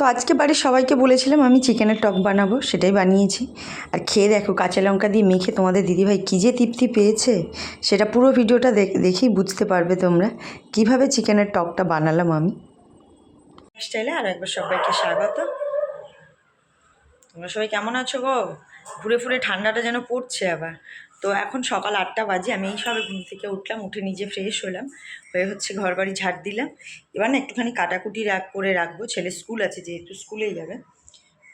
তো আজকে বাড়ির সবাইকে বলেছিলাম আমি চিকেনের টক বানাবো, সেটাই বানিয়েছি। আর খেয়ে দেখো, কাঁচা লঙ্কা দিয়ে মেখে তোমাদের দিদিভাই কী যে তৃপ্তি পেয়েছে, সেটা পুরো ভিডিওটা দেখ দেখেই বুঝতে পারবে তোমরা। কীভাবে চিকেনের টকটা বানালাম আমি? স্টাইলে আর একবার সবাইকে স্বাগত। তোমরা সবাই কেমন আছো গো? ঘুরে ফুরে ঠান্ডাটা যেন পড়ছে আবার। তো এখন সকাল আটটা বাজে, আমি এই সবে ঘুম থেকে উঠলাম, উঠে নিজে ফ্রেশ হলাম, হয়ে হচ্ছে ঘর বাড়ি ঝাড় দিলাম। এবার না একটুখানি কাটাকুটি রাখ, করে রাখব, ছেলে স্কুল আছে, যেহেতু স্কুলেই যাবে।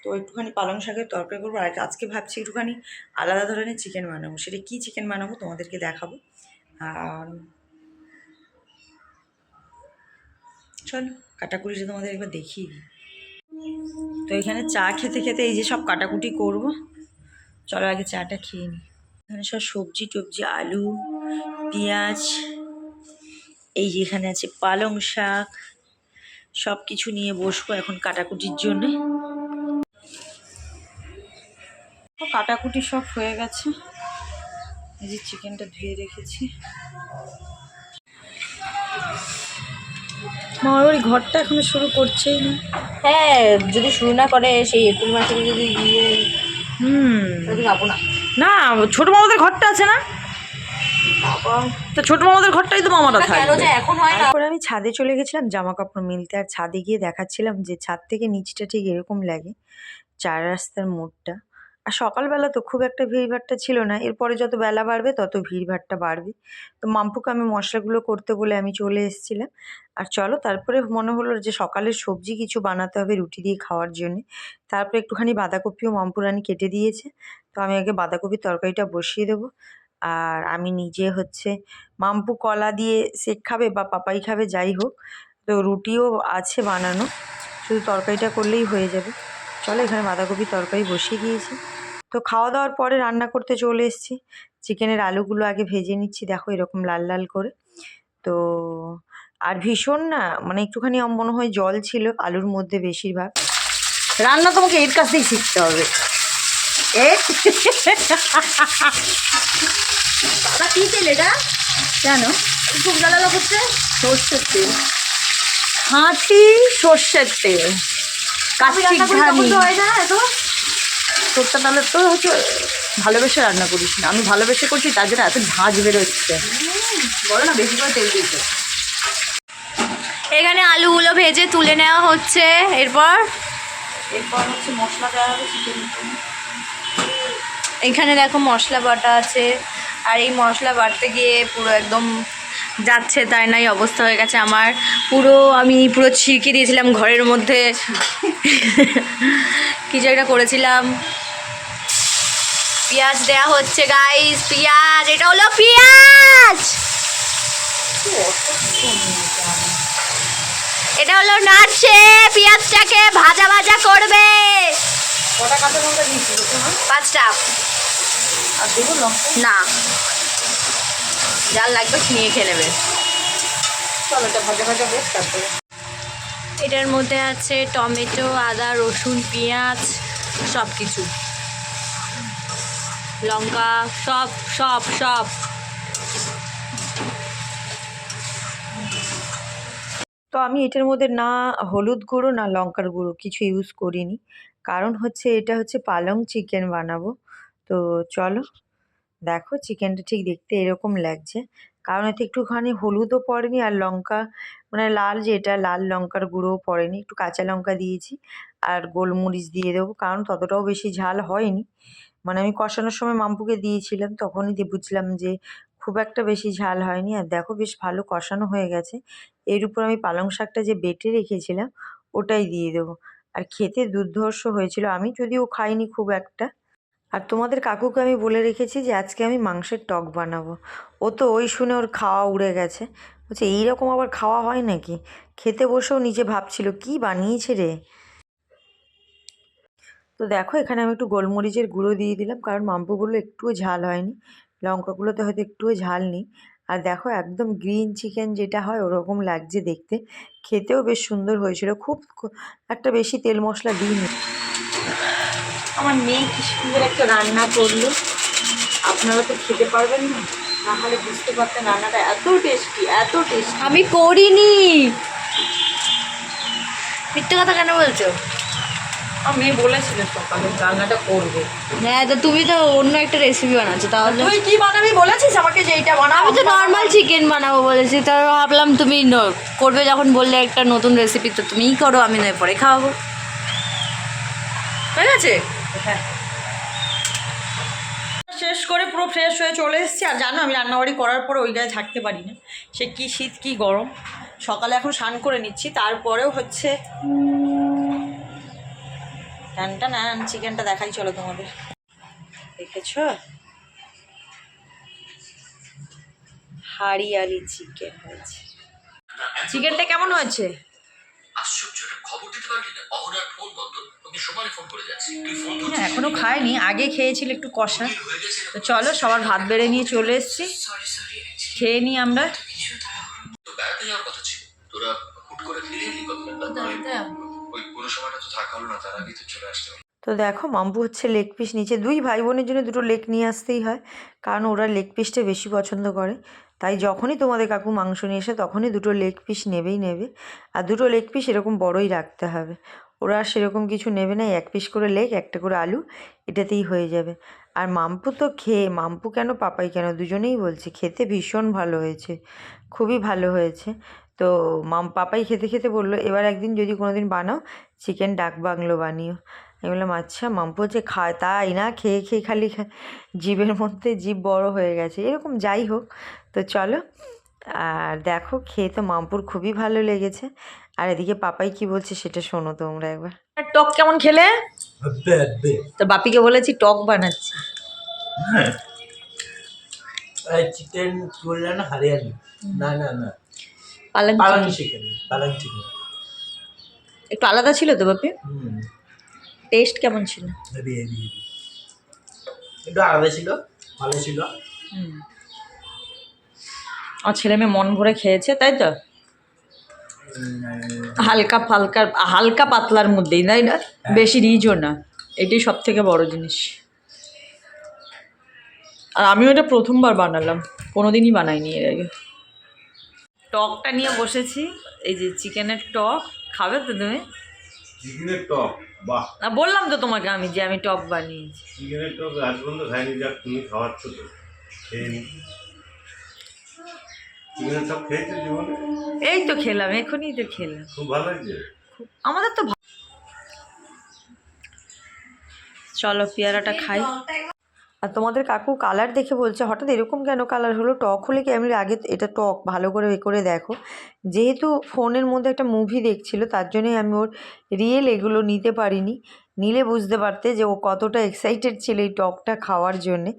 তো একটুখানি পালং শাকের তরকারি করব, আর আজকে ভাবছি একটুখানি আলাদা ধরনের চিকেন বানাবো। সেটা কী চিকেন বানাবো তোমাদেরকে দেখাবো। আর চলো, কাটাকুটিটা তোমাদের একবার দেখিয়ে দিই। তো এখানে চা খেতে খেতে এই যে সব কাটাকুটি করব, চলো আগে চাটা খেয়ে নিই। এখানে সব সবজি টবজি আলু পেঁয়াজ এই যেখানে আছে পালং শাক সব কিছু নিয়ে বসবো এখন কাটাকুটির জন্যে। কাটাকুটি সব হয়ে গেছে। এই যে চিকেনটা ধুয়ে রেখেছি। ওই ঘরটা এখনও শুরু করছেই না। হ্যাঁ যদি শুরু না করে সেই এপ্রিল মাসে যদি গিয়ে হুম। যদি যাব না। না ছোট মামাদের ঘরটা আছে না? তো ছোট মামাদের ঘরটাই তো মামারা হয় তারপরে আমি ছাদে চলে গেছিলাম জামা কাপড় মিলতে আর ছাদে গিয়ে দেখাচ্ছিলাম যে ছাদ থেকে নিচটা ঠিক এরকম লাগে চার রাস্তার মোড়টা। আর সকালবেলা তো খুব একটা ভিড়ভাট্টা ছিল না এরপরে যত বেলা বাড়বে তত ভিড়ভাট্টা বাড়বে। তো মাম্পুকে আমি মশলাগুলো করতে বলে আমি চলে এসেছিলাম। আর চলো তারপরে মনে হলো যে সকালের সবজি কিছু বানাতে হবে রুটি দিয়ে খাওয়ার জন্যে। তারপরে একটুখানি বাঁধাকপিও মাম্পুরানি কেটে দিয়েছে। তো আমি আগে বাঁধাকপির তরকারিটা বসিয়ে দেবো। আর আমি নিজে হচ্ছে মাম্পু কলা দিয়ে সেক খাবে বা পাপাই খাবে, যাই হোক। তো রুটিও আছে বানানো। শুধু তরকারিটা করলেই হয়ে যাবে। চলো এখানে বাঁধাকপির তরকারি বসিয়ে দিয়েছি। তো খাওয়া দাওয়ার পরে রান্না করতে চলে এসেছি। চিকেনের আলুগুলো আগে ভেজে নিচ্ছি, দেখো এরকম লাল লাল করে। তো আর ভীষণ না মানে একটুখানি মনে হয় জল ছিল আলুর মধ্যে বেশিরভাগ। রান্না তোমাকে এর কাছ থেকেই শিখতে হবে। এ? তা কি তেল এটা? কেন? খুব জ্বালালো করছে? সর্ষের তেল। খাঁটি সর্ষের তেল। ঘানি। হয় না এত। তোরটা তাহলে তো হচ্ছে ভালোবেসে রান্না করিস না। আমি ভালোবেসে করছি তার জন্য এত ঝাঁঝ বেরোচ্ছে। বলো না বেশি করে তেল দিয়েছে। এখানে আলুগুলো ভেজে তুলে নেওয়া হচ্ছে। এরপর? এরপর হচ্ছে মশলা দেওয়া হবে চিকেন এখানে দেখো মশলা বাটা আছে। আর এই মশলা বাটতে গিয়ে পুরো একদম যাচ্ছে তাই নাই অবস্থা হয়ে গেছে আমার। পুরো আমি পুরো ছিটকে দিয়েছিলাম ঘরের মধ্যে। কিছু একটা করেছিলাম। পেঁয়াজ দেয়া হচ্ছে গাইস পেঁয়াজ এটা হলো পেঁয়াজ! এটা হলো নাড়ছে পেঁয়াজটাকে ভাজা ভাজা করবে। কটা কাঁচা লঙ্কা দিয়েছি পাঁচটা। আর দেবো লঙ্কা? না। যার লাগবে নিয়ে খেয়ে নেবে। চলো এটা ভাজা ভাজা বেশ তারপরে। এটার মধ্যে আছে টমেটো আদা রসুন পেঁয়াজ সব কিছু লঙ্কা সব সব সব। তো আমি এটার মধ্যে না হলুদ গুঁড়ো, না লঙ্কার গুঁড়ো কিছু ইউজ করিনি। কারণ হচ্ছে এটা হচ্ছে পালং চিকেন বানাবো। তো চলো, দেখো চিকেনটা ঠিক দেখতে এরকম লাগছে। কারণ এতে একটুখানি হলুদও পড়েনি আর লঙ্কা মানে লাল যেটা, লাল লঙ্কার গুঁড়োও পড়েনি। একটু কাঁচা লঙ্কা দিয়েছি আর গোলমরিচ দিয়ে দেবো। কারণ ততটাও বেশি ঝাল হয়নি। মানে আমি কষানোর সময় মাম্পুকে দিয়েছিলাম, তখনই বুঝলাম যে খুব একটা বেশি ঝাল হয়নি। আর দেখো বেশ ভালো কষানো হয়ে গেছে। এর উপর আমি পালং শাকটা যে বেটে রেখেছিলাম, ওটাই দিয়ে দেবো। আর খেতে দুর্ধর্ষ হয়েছিল। আমি যদিও খাইনি খুব একটা। আর তোমাদের কাকুকে আমি বলে রেখেছি যে, আজকে আমি মাংসের টক বানাবো। ও তো ওই শুনে ওর খাওয়া উড়ে গেছে। বলছে, এইরকম আবার খাওয়া হয় নাকি? খেতে বসেও নিজে ভাবছিল, কি বানিয়েছে রে? তো দেখো, এখানে আমি একটু গোলমরিচের গুঁড়ো দিয়ে দিলাম। কারণ মাম্পুগুলো একটুও ঝাল হয়নি। লঙ্কাগুলোতে হয়তো একটুও ঝাল নেই। আর দেখো একদম গ্রিন চিকেন যেটা হয় ওরকম লাগছে দেখতে। খেতেও বেশ সুন্দর হয়েছিল। খুব একটা বেশি তেল মশলা দিইনি। আমার মেয়ে কি সুন্দর একটা রান্না করল। আপনারা তো খেতে পারবেন না। তাহলে বুঝতে পারতেন রান্নাটা এত টেস্টি এত টেস্টি আমি করিনি। মিথ্যে কথা কেন বলছো? আমি বলেছিল সকালে রান্নাটা করবে। হ্যাঁ তো তুমি তো অন্য একটা রেসিপি বানাচ্ছো তাহলে তুই কি বানাবি বলেছিস আমাকে যে এইটা বানা আমি তো নর্মাল চিকেন বানাবো বলেছি তো ভাবলাম তুমি করবে যখন বললে একটা নতুন রেসিপি তো তুমিই করো আমি নয় পরে খাওয়াবো। হয়ে গেছে? হ্যাঁ। শেষ করে পুরো ফ্রেশ হয়ে চলে এসেছি আর জানো আমি রান্নাবাড়ি করার পরে ওই গায়ে থাকতে পারি না। সে কি শীত কি গরম। সকালে এখন স্নান করে নিচ্ছি তারপরেও হচ্ছে টানটা না চিকেনটা দেখাই চলো তোমাদের। দেখেছ? হাড়িয়ালি চিকেন হয়েছে। চিকেনটা কেমন হয়েছে? আশ্চর্য এটা খবর দিতে পারলি না। অহনার ফোন বন্ধ। ওকে সবাই ফোন করে যাচ্ছে। তুই ফোন হ্যাঁ এখনও খাইনি আগে খেয়েছিল একটু কষা। তো চলো সবার ভাত বেড়ে নিয়ে চলে এসেছি। খেয়ে নিই আমরা। তো বেড়াতে যাওয়ার কথা ছিল। তোরা হুট করে ফিরে ওই পুরো সময়টা তো থাকা হলো না, তার তো চলে আসতে হলো। তো দেখো, মাম্পু হচ্ছে লেগ পিস নিচে। দুই ভাই বোনের জন্য দুটো লেগ নিয়ে আসতেই হয়, কারণ ওরা লেগ পিসটা বেশি পছন্দ করে। তাই যখনই তোমাদের কাকু মাংস নিয়ে এসে তখনই দুটো লেগ পিস নেবেই নেবে। আর দুটো লেগ পিস এরকম বড়ই রাখতে হবে। ওরা আর সেরকম কিছু নেবে না, এক পিস করে লেগ, একটা করে আলু, এটাতেই হয়ে যাবে। আর মাম্পু তো খেয়ে, মাম্পু কেন, পাপাই কেন, দুজনেই বলছে, খেতে ভীষণ ভালো হয়েছে, খুবই ভালো হয়েছে। তো মাম পাপাই খেতে খেতে বলল এবার একদিন যদি কোনো দিন বানাও চিকেন ডাক বাংলো বানিও। আমি বললাম আচ্ছা মাম্পু যে খায় তাই না খেয়ে খেয়ে খালি খা- জিভের মধ্যে জিভ বড় হয়ে গেছে। এরকম যাই হোক তো চলো। আর দেখো খেয়ে তো মাম্পুর খুবই ভালো লেগেছে। আর এদিকে পাপাই কি বলছে সেটা শোনো তোমরা একবার। টক কেমন খেলে? তো বাপিকে বলেছি টক বানাচ্ছি। চিকেন কি বললে না হারিয়ালি। না না না। পালং পালং চিকেন। চিকেন পালং চিকেন একটু আলাদা ছিল তো বাপি? টেস্ট কেমন ছিল? একটু আলাদা ছিল ভালো ছিল। হুম। আমার ছেলে মেয়ে মন ভরে খেয়েছে তাই তো? হালকা ফালকা হালকা পাতলার মধ্যেই তাই না? বেশি রিচও না। এটাই সব থেকে বড় জিনিস। আর আমিও এটা প্রথমবার বানালাম কোনো দিনই বানাইনি এর আগে। টকটা নিয়ে বসেছি। এই যে চিকেনের টক খাবে তো তুমি? চিকেনের টক বাহ। বললাম তো তোমাকে আমি যে আমি টক বানিয়েছি। চিকেনের টক আজ পর্যন্ত খাইনি যাক তুমি খাওয়াচ্ছ তো। চিকেনের টক খেয়েছো জীবনে? এই তো খেলাম এখনই তো খেলাম। খুব ভালো লাগছে? আমাদের তো চলো পেয়ারাটা খাই। আর তোমাদের কাকু কালার দেখে বলছে, হঠাৎ এরকম কেন কালার হলো? টক হলে কি আমি আগে এটা টক ভালো করে এ করে দেখো। যেহেতু ফোনের মধ্যে একটা মুভি দেখছিল, তার জন্যই আমি ওর রিয়েল এগুলো নিতে পারিনি। নিলে বুঝতে পারতে যে ও কতটা এক্সাইটেড ছিল এই টকটা খাওয়ার জন্যে।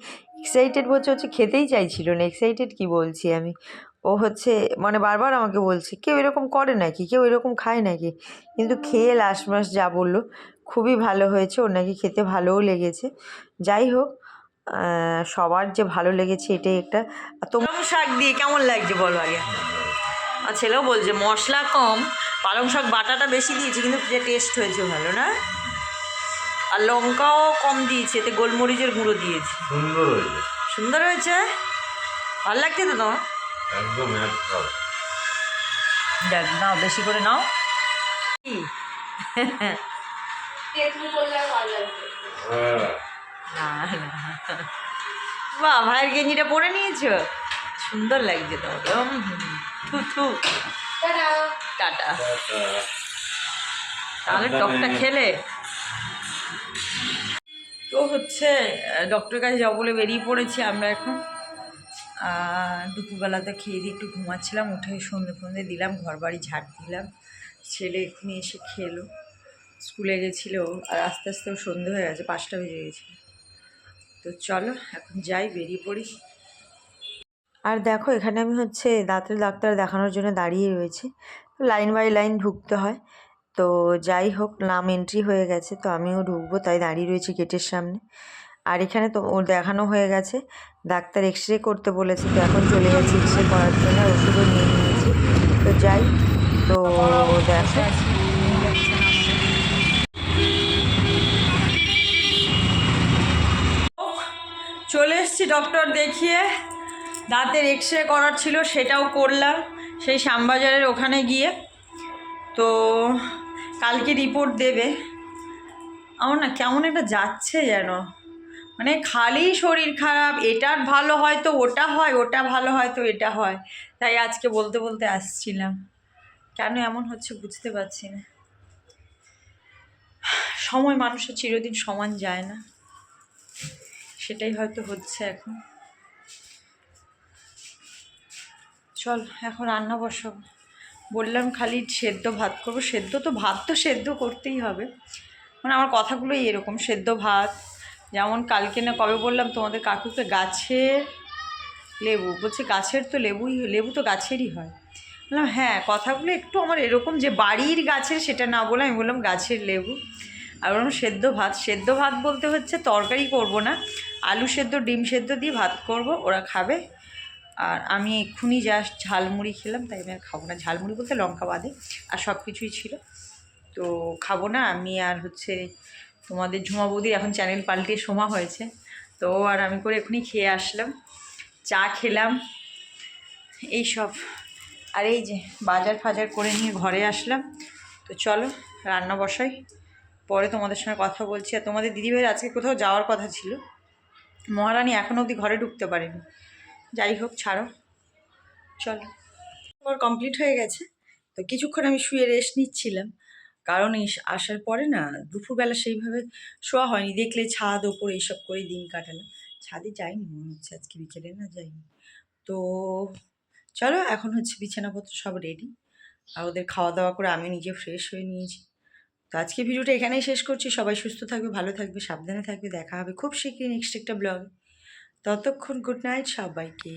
এক্সাইটেড বলছে হচ্ছে খেতেই চাইছিল না এক্সাইটেড কি বলছি আমি? ও হচ্ছে মানে বারবার আমাকে বলছে, কেউ এরকম করে নাকি? কেউ এরকম খায় নাকি? কিন্তু খেয়ে লাস্ট মাস যা বলল, খুবই ভালো হয়েছে, ওর নাকি খেতে ভালোও লেগেছে। যাই হোক সবার যে ভালো লেগেছে এটাই একটা। আর তোমার শাক দিয়ে কেমন লাগছে বলো আগে? আর ছেলেও বলছে মশলা কম পালং শাক বাটাটা বেশি দিয়েছে কিন্তু যে টেস্ট হয়েছে ভালো না? আর লঙ্কাও কম দিয়েছে এতে গোলমরিচের গুঁড়ো দিয়েছে। সুন্দর হয়েছে। সুন্দর হয়েছে? ভালো লাগছে তো তোমার? একদম দেখ নাও বেশি করে নাও। কি? বাহ ভাইয়ের গেঞ্জিটা পরে নিয়েছো? সুন্দর লাগছে তোমাকে থু থু। টাটা। তাহলে টকটা খেলে। তো হচ্ছে ডক্টরের কাছে যাব বলে বেরিয়ে পড়েছি আমরা এখন। আর দুপুরবেলাতে খেয়ে দিয়ে একটু ঘুমাচ্ছিলাম উঠে সন্ধে ফন্ধে দিলাম ঘর বাড়ি ঝাড় দিলাম। ছেলে এক্ষুনি এসে খেলো। স্কুলে গেছিল আর আস্তে আস্তে সন্ধে হয়ে গেছে পাঁচটা বেজে গেছিল তো চলো, এখন যাই, বেরিয়ে পড়ি। আর দেখো, এখানে আমি হচ্ছে দাঁতের ডাক্তার দেখানোর জন্য দাঁড়িয়ে রয়েছি। লাইন বাই লাইন ঢুকতে হয়। তো যাই হোক, নাম এন্ট্রি হয়ে গেছে, তো আমিও ঢুকবো, তাই দাঁড়িয়ে রয়েছি গেটের সামনে। আর এখানে তো ওর দেখানো হয়ে গেছে, ডাক্তার এক্স রে করতে বলেছে, তো এখন চলে গেছি এক্স রে করার জন্য, ওষুধও নিয়ে নিয়েছি। তো যাই, তো দেখো। ডক্টর দেখিয়ে দাঁতের এক্স রে করার ছিল, সেটাও করলাম সেই শ্যামবাজারের ওখানে গিয়ে। তো কালকে রিপোর্ট দেবে। আমার না কেমন একটা যাচ্ছে যেন। মানে খালি শরীর খারাপ, এটার ভালো হয় তো ওটা হয়, ওটা ভালো হয় তো এটা হয়। তাই আজকে বলতে বলতে আসছিলাম। কেন এমন হচ্ছে বুঝতে পারছি না। সময় মানুষের চিরদিন সমান যায় না। সেটাই হয়তো হচ্ছে এখন। চল, এখন রান্না বসাবো। বললাম খালি সেদ্ধ ভাত করব। সেদ্ধ তো ভাত তো সেদ্ধ করতেই হবে। মানে আমার কথাগুলোই এরকম, সেদ্ধ ভাত। যেমন কালকে না কবে বললাম তোমাদের কাকুকে গাছের লেবু। বলছে গাছের তো লেবুই, লেবু তো গাছেরই হয়। বললাম হ্যাঁ কথাগুলো একটু আমার এরকম যে বাড়ির গাছের সেটা না বলে আমি বললাম গাছের লেবু। আর বললাম সেদ্ধ ভাত সেদ্ধ ভাত বলতে হচ্ছে তরকারি করব না। আলু সেদ্ধ, ডিম সেদ্ধ দিয়ে ভাত করব, ওরা খাবে। আর আমি এক্ষুনি জাস্ট ঝালমুড়ি খেলাম, তাই আমি আর খাব না। ঝালমুড়ি বলতে লঙ্কা বাদে, আর সব কিছুই ছিল। তো খাব না, আমি আর হচ্ছে তোমাদের ঝুমা বৌদির এখন চ্যানেল পাল্টিয়ে সোমা হয়েছে। তো আর আমি করে এখনই খেয়ে আসলাম, চা খেলাম, এই সব। আর এই যে বাজার ফাজার করে নিয়ে ঘরে আসলাম। তো চলো, রান্না বসাই। পরে তোমাদের সঙ্গে কথা বলছি। আর তোমাদের দিদিভাইয়ের আজকে কোথাও যাওয়ার কথা ছিল। মহারানী এখনও অবধি ঘরে ঢুকতে পারেনি। যাই হোক, ছাড়ো। চলো। আমার কমপ্লিট হয়ে গেছে। তো কিছুক্ষণ আমি শুয়ে রেস্ট নিচ্ছিলাম। কারণ এই আসার পরে না, দুপুরবেলা সেইভাবে শোয়া হয়নি। দেখলে ছাদ, ওপর এইসব করে দিন কাটালাম। ছাদে যাইনি, মনে হচ্ছে আজকে বিকেলে না যাইনি। তো চলো, এখন হচ্ছে বিছানাপত্র সব রেডি আর ওদের খাওয়া দাওয়া করে আমি নিজে ফ্রেশ হয়ে নিয়েছি। তো আজকে ভিডিওটা এখানেই শেষ করছি। সবাই সুস্থ থাকবে, ভালো থাকবে, সাবধানে থাকবে। দেখা হবে খুব শীঘ্রই নেক্সট একটা ব্লগ ততক্ষণ গুড নাইট সবাইকে।